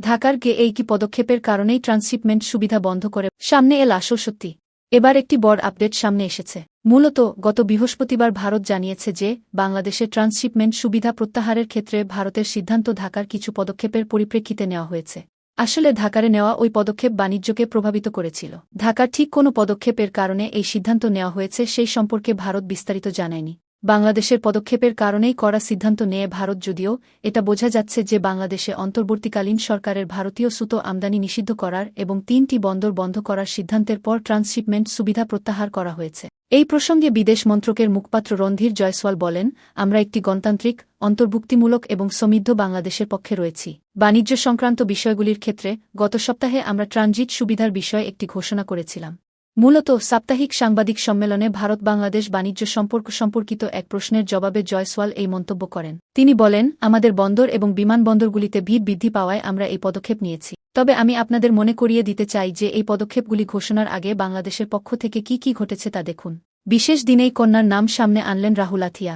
ঢাকার গে এই কি পদক্ষেপের কারণেই ট্রান্সশিপমেন্ট সুবিধা বন্ধ করে। সামনে এল আসল সত্যি। এবার একটি বড় আপডেট সামনে এসেছে। মূলত গত বৃহস্পতিবার ভারত জানিয়েছে যে বাংলাদেশের ট্রান্সশিপমেন্ট সুবিধা প্রত্যাহারের ক্ষেত্রে ভারতের সিদ্ধান্ত ঢাকার কিছু পদক্ষেপের পরিপ্রেক্ষিতে নেওয়া হয়েছে। আসলে ঢাকারে নেওয়া ওই পদক্ষেপ বাণিজ্যকে প্রভাবিত করেছিল। ঢাকার ঠিক কোনো পদক্ষেপের কারণে এই সিদ্ধান্ত নেওয়া হয়েছে সেই সম্পর্কে ভারত বিস্তারিত জানায়নি। বাংলাদেশের পদক্ষেপের কারণেই করা সিদ্ধান্ত নিয়ে ভারত যদিও এটা বোঝা যাচ্ছে যে বাংলাদেশে অন্তর্বর্তীকালীন সরকারের ভারতীয় সুতো আমদানি নিষিদ্ধ করার এবং তিনটি বন্দর বন্ধ করার সিদ্ধান্তের পর ট্রান্সশিপমেন্ট সুবিধা প্রত্যাহার করা হয়েছে। এই প্রসঙ্গে বিদেশ মন্ত্রকের মুখপাত্র রণধীর জয়সওয়াল বলেন, আমরা একটি গণতান্ত্রিক, অন্তর্ভুক্তিমূলক এবং সমৃদ্ধ বাংলাদেশের পক্ষে রয়েছি। বাণিজ্য সংক্রান্ত বিষয়গুলির ক্ষেত্রে গত সপ্তাহে আমরা ট্রানজিট সুবিধার বিষয়ে একটি ঘোষণা করেছিলাম। মূলত সাপ্তাহিক সাংবাদিক সম্মেলনে ভারত বাংলাদেশ বাণিজ্য সম্পর্ক সম্পর্কিত এক প্রশ্নের জবাবে জয়সওয়াল এই মন্তব্য করেন। তিনি বলেন, আমাদের বন্দর এবং বিমানবন্দরগুলিতে ভিড় বৃদ্ধি পাওয়ায় আমরা এই পদক্ষেপ নিয়েছি। তবে আমি আপনাদের মনে করিয়ে দিতে চাই যে এই পদক্ষেপগুলি ঘোষণার আগে বাংলাদেশের পক্ষ থেকে কি কি ঘটেছে তা দেখুন। বিশেষ দিনেই কন্যার নাম সামনে আনলেন রাহুল আথিয়া।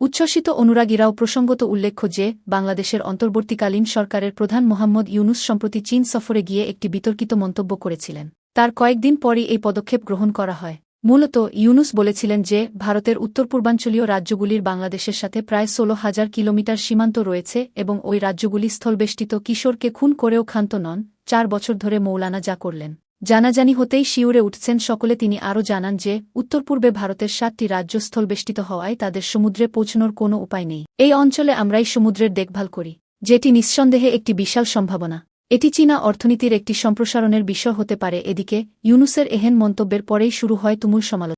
উচ্ছ্বসিত অনুরাগীরাও প্রসঙ্গত উল্লেখ্য যে, বাংলাদেশের অন্তর্বর্তীকালীন সরকারের প্রধান মোহাম্মদ ইউনুস সম্প্রতি চীন সফরে গিয়ে একটি বিতর্কিত মন্তব্য করেছিলেন। তার কয়েকদিন পরই এই পদক্ষেপ গ্রহণ করা হয়। মূলত ইউনুস বলেছিলেন যে, ভারতের উত্তর পূর্বাঞ্চলীয় রাজ্যগুলির বাংলাদেশের সাথে প্রায় ষোলো হাজার কিলোমিটার সীমান্ত রয়েছে এবং ওই রাজ্যগুলি স্থলবেষ্টিত কিশোরকে খুন করেও ক্ষান্ত নন, চার বছর ধরে মৌলানা যা করলেন। জানাজানি হতেই শিউরে উঠছেন সকলে তিনি আরও জানান যে উত্তর পূর্বে ভারতের সাতটি রাজ্য স্থলবেষ্টিত হওয়ায় তাদের সমুদ্রে পৌঁছনোর কোনো উপায় নেই। এই অঞ্চলে আমরাই সমুদ্রের দেখভাল করি, যেটি নিঃসন্দেহে একটি বিশাল সম্ভাবনা। এটি চীনা অর্থনীতির একটি সম্প্রসারণের বিষয় হতে পারে। এদিকে, ইউনুসের এহেন মন্তব্যের পরেই শুরু হয় তুমুল সমালোচনা।